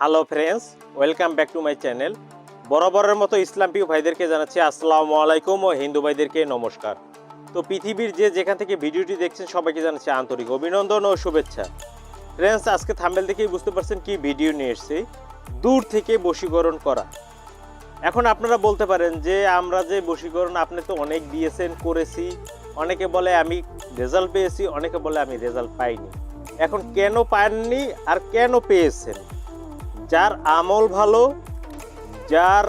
Hello friends welcome back to my channel বরাবরের মতো ইসলাম প্রিয় ভাইদেরকে জানাচ্ছি আসসালামু আলাইকুম ও হিন্দু ভাইদেরকে নমস্কার। তো পৃথিবীর যে যেখান থেকে ভিডিওটি দেখছেন সবাইকে জানাচ্ছি আন্তরিক অভিনন্দন ও শুভেচ্ছা। ফ্রেন্ডস আজকে থাম্বেল দেখেই বুঝতে পারছেন কি ভিডিও নিয়ে এসেছি। দূর থেকে বশীকরণ করা। এখন আপনারা বলতে পারেন যে আমরা যে বশীকরণ আপনি তো অনেক দিয়েছেন, করেছি। অনেকে বলে আমি রেজাল্ট পেয়েছি, অনেকে বলে আমি রেজাল্ট পাইনি। এখন কেন পাননি আর কেন পেয়েছেন? যার আমল ভালো, যার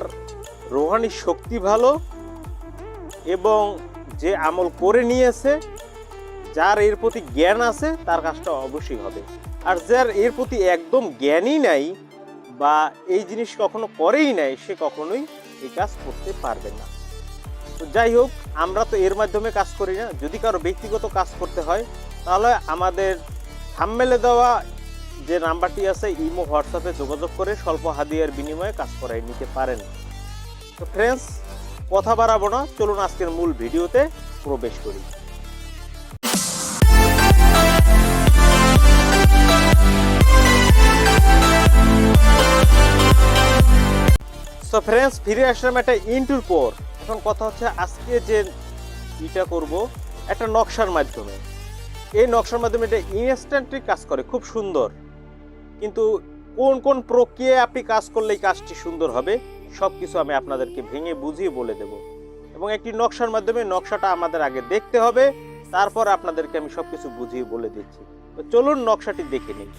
রোহানি শক্তি ভালো এবং যে আমল করে নিয়েছে, যার এর প্রতি জ্ঞান আছে, তার কাজটা অবশ্যই হবে। আর যার এর প্রতি একদম জ্ঞানই নাই বা এই জিনিস কখনো করেই নাই, সে কখনোই এই কাজ করতে পারবে না। তো যাই হোক, আমরা তো এর মাধ্যমে কাজ করি না। যদি কারও ব্যক্তিগত কাজ করতে হয়, তাহলে আমাদের থাম্মেলে দেওয়া যে নাম্বারটি আছে, ইমো, হোয়াটসঅ্যাপে যোগাযোগ করে স্বল্প হাদিয়ার বিনিময়ে কাজ করাই নিতে পারেন। তো ফ্রেন্ডস কথা বাড়াবো না, চলুন আজকের মূল ভিডিওতে প্রবেশ করি। সো ফ্রেন্ডস ফিরে আসলাম একটা ইন্টুর পর। এখন কথা হচ্ছে আজকে যে ইটা করব, একটা নকশার মাধ্যমে। এই নকশার মাধ্যমে এটা ইনস্ট্যান্টলি কাজ করে, খুব সুন্দর। কিন্তু কোন কোন প্রক্রিয়ায় আপনি কাজ করলে এই কাজটি সুন্দর হবে সব কিছু আমি আপনাদেরকে ভেঙে বুঝিয়ে বলে দেব। এবং একটি নকশার মাধ্যমে নকশাটা আমাদের আগে দেখতে হবে, তারপর আপনাদেরকে আমি সব কিছু বুঝিয়ে বলে দিচ্ছি। তো চলুন নকশাটি দেখে নিই।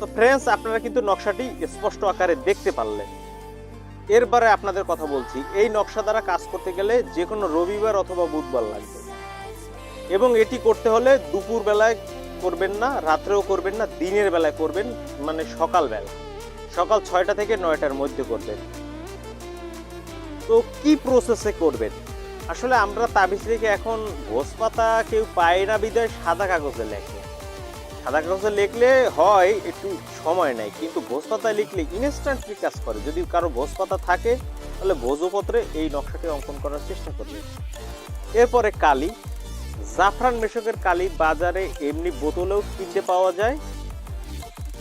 তো ফ্রেন্ডস আপনারা কিন্তু নকশাটি স্পষ্ট আকারে দেখতে পারলেন। এরবারে আপনাদের কথা বলছি, এই নকশা দ্বারা কাজ করতে গেলে যে কোনো রবিবার অথবা বুধবার লাগবে। এবং এটি করতে হলে দুপুর বেলায় করবেন না, রাত্রেও করবেন না, দিনের বেলায় করবেন মানে সকালবেলা সকাল ছয়টা থেকে নয়টার মধ্যে করবেন। তো কি প্রসেসে করবেন? আসলে আমরা তাবিজ থেকে এখন ঘোষ পাতা কেউ পায় না বিদায় সাদা কাগজে লেখে। সাদা কাগজে লিখলে হয়, একটু সময় নেয়। কিন্তু ভোজ পাতায় লিখলে ইনস্ট্যান্টলি কাজ করে। যদি কারও ভোজ পাতা থাকে, তাহলে ভোজপত্রে এই নকশাটি অঙ্কন করার চেষ্টা করবে। এরপরে কালি। জাফরান মেশকের কালি বাজারে এমনি বোতলেও কিনতে পাওয়া যায়।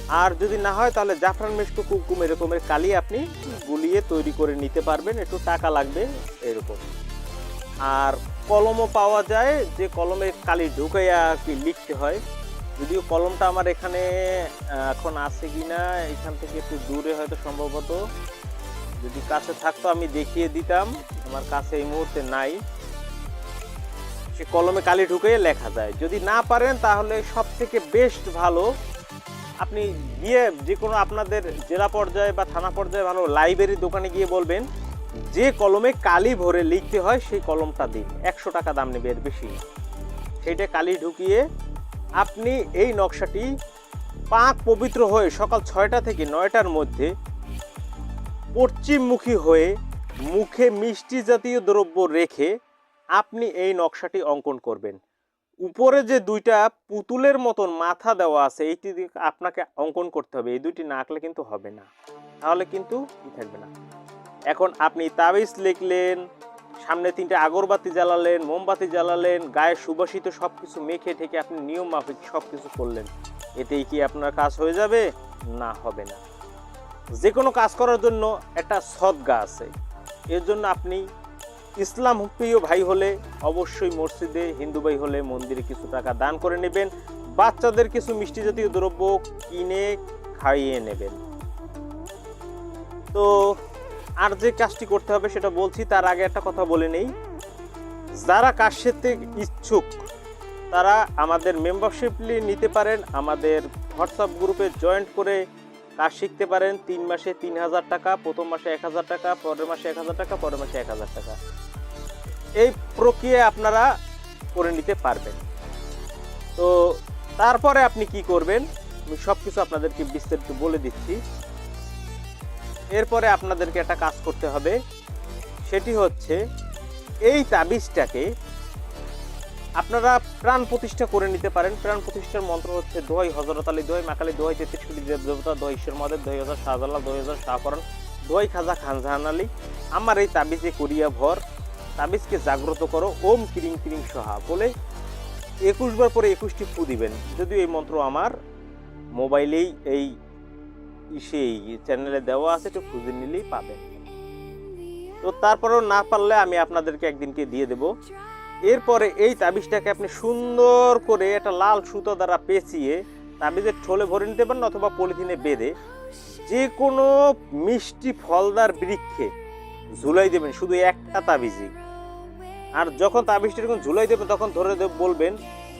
আর যদি না হয়, তাহলে জাফরান মেশক কুকুম এরকমের কালি আপনি গুলিয়ে তৈরি করে নিতে পারবেন। একটু টাকা লাগবে এরকম। আর কলমও পাওয়া যায়। যে কলমে কালি ঢুকাইয়া কি লিখতে হয় যদিও কলমটা আমার এখানে এখন আছে কি না এখান থেকে একটু দূরে হয়তো সম্ভবত। যদি কাছে থাকতো আমি দেখিয়ে দিতাম, আমার কাছে এই মুহূর্তে নাই। সে কলমে কালি ঢুকিয়ে লেখা যায়। যদি না পারেন তাহলে সব থেকে বেস্ট ভালো, আপনি গিয়ে যে কোনো আপনাদের জেলা পর্যায়ে বা থানা পর্যায়ে ভালো লাইব্রেরির দোকানে গিয়ে বলবেন, যে কলমে কালি ভরে লিখতে হয় সেই কলমটা দিন। একশো টাকা দাম নেবে এর বেশি। সেইটা কালি ঢুকিয়ে আপনি এই নকশাটি পাক পবিত্র হয়ে সকাল ছয়টা থেকে নয়টার মধ্যে পশ্চিমমুখী হয়ে মুখে মিষ্টি জাতীয় দ্রব্য রেখে আপনি এই নকশাটি অঙ্কন করবেন। উপরে যে দুইটা পুতুলের মতন মাথা দেওয়া আছে, এইটি আপনাকে অঙ্কন করতে হবে। এই দুইটি না আঁকলে কিন্তু হবে না। তাহলে কিন্তু কি থাকবে না। এখন আপনি তাবিজ লিখলেন সামনে তিনটে আগরবাতি জ্বালালেন, মোমবাতি জ্বালালেন, গায়ে সুবাসিত সব কিছু মেখে ঠেকে আপনি নিয়ম মাফিক সব কিছু করলেন। এতেই কি আপনার কাজ হয়ে যাবে? না, হবে না। যে কোনো কাজ করার জন্য একটা সদ্গা আছে। এর জন্য আপনি ইসলাম প্রিয় ভাই হলে অবশ্যই মসজিদে হিন্দু ভাই হলে মন্দিরে কিছু টাকা দান করে নেবেন। বাচ্চাদের কিছু মিষ্টি জাতীয় দ্রব্য কিনে খাইয়ে নেবেন। তো আর যে কাজটি করতে হবে সেটা বলছি, তার আগে একটা কথা বলে নেই। যারা কাজ শিখতে ইচ্ছুক, তারা আমাদের মেম্বারশিপ নিতে পারেন, আমাদের হোয়াটসঅ্যাপ গ্রুপে জয়েন্ট করে কাজ শিখতে পারেন। তিন মাসে তিন হাজার টাকা, প্রথম মাসে এক হাজার টাকা, পরের মাসে এক হাজার টাকা, পরের মাসে এক হাজার টাকা। এই প্রক্রিয়া আপনারা করে নিতে পারবেন। তো তারপরে আপনি কি করবেন? আমি সব কিছু আপনাদেরকে বিস্তারিত বলে দিচ্ছি। এরপরে আপনাদেরকে একটা কাজ করতে হবে। সেটি হচ্ছে, এই তাবিজটাকে আপনারা প্রাণ প্রতিষ্ঠা করে নিতে পারেন। প্রাণ প্রতিষ্ঠার মন্ত্র হচ্ছে দোহাই হজরত আলী দোহাই মাকালি দোহাই তেত্রিশ কোটি দেব দেবতা দোহাই ঈশ্বর মহাদেব দোহাই হাজার শাহজালাল দোহাই হাজার শাহপরান দোহাই খাজা খানজাহান আলী। আমার এই তাবিজে করিয়া ভর, তাবিজকে জাগ্রত করো, ওম কিরিং কিরিং সহা বলে একুশ বার পরে একুশটি ফু দিবেন। যদিও এই মন্ত্র আমার মোবাইলেই এই সেই চ্যানেলে দেওয়া আছে, একটু খুঁজে নিলেই পাবেন। তো তারপরেও না পারলে আমি আপনাদেরকে একদিনকে দিয়ে দেব। এরপরে এই তাবিজটাকে আপনি সুন্দর করে একটা লাল সুতো দ্বারা পেঁচিয়ে তাবিজের ঠোলে ভরে নিতে পারেন অথবা পলিথিনে বেঁধে যে কোনো মিষ্টি ফলদার বৃক্ষে ঝুলাই দেবেন, শুধু একটা তাবিজই। আর যখন তাবিজটা যখন ঝুলাই দেবেন, তখন ধরে বলবেন,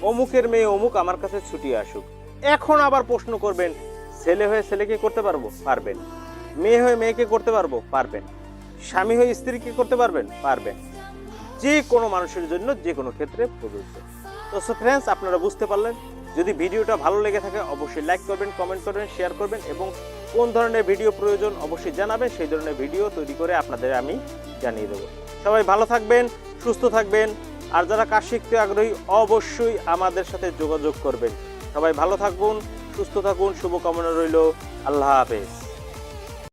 অমুকের মেয়ে অমুক, আমার কাছে ছুটি আসুক। এখন আবার প্রশ্ন করবেন ছেলে হয়ে ছেলেকে করতে পারব? পারবেন। মেয়ে হয়ে মেয়েকে করতে পারব? পারবেন। স্বামী হয়ে স্ত্রীকে করতে পারবেন? পারবেন। যে কোনো মানুষের জন্য যে কোনো ক্ষেত্রে প্রযোজ্য। তো সো ফ্রেন্ডস আপনারা বুঝতে পারলেন। যদি ভিডিওটা ভালো লেগে থাকে, অবশ্যই লাইক করবেন কমেন্ট করবেন শেয়ার করবেন এবং কোন ধরনের ভিডিও প্রয়োজন অবশ্যই জানাবেন, সেই ধরনের ভিডিও তৈরি করে আপনাদের আমি জানিয়ে দেবো। সবাই ভালো থাকবেন, সুস্থ থাকবেন। আর যারা কাজ শিখতে আগ্রহী, অবশ্যই আমাদের সাথে যোগাযোগ করবেন। সবাই ভালো থাকুন সুস্থ থাকুন শুভকামনা রইল। আল্লাহ হাফেজ।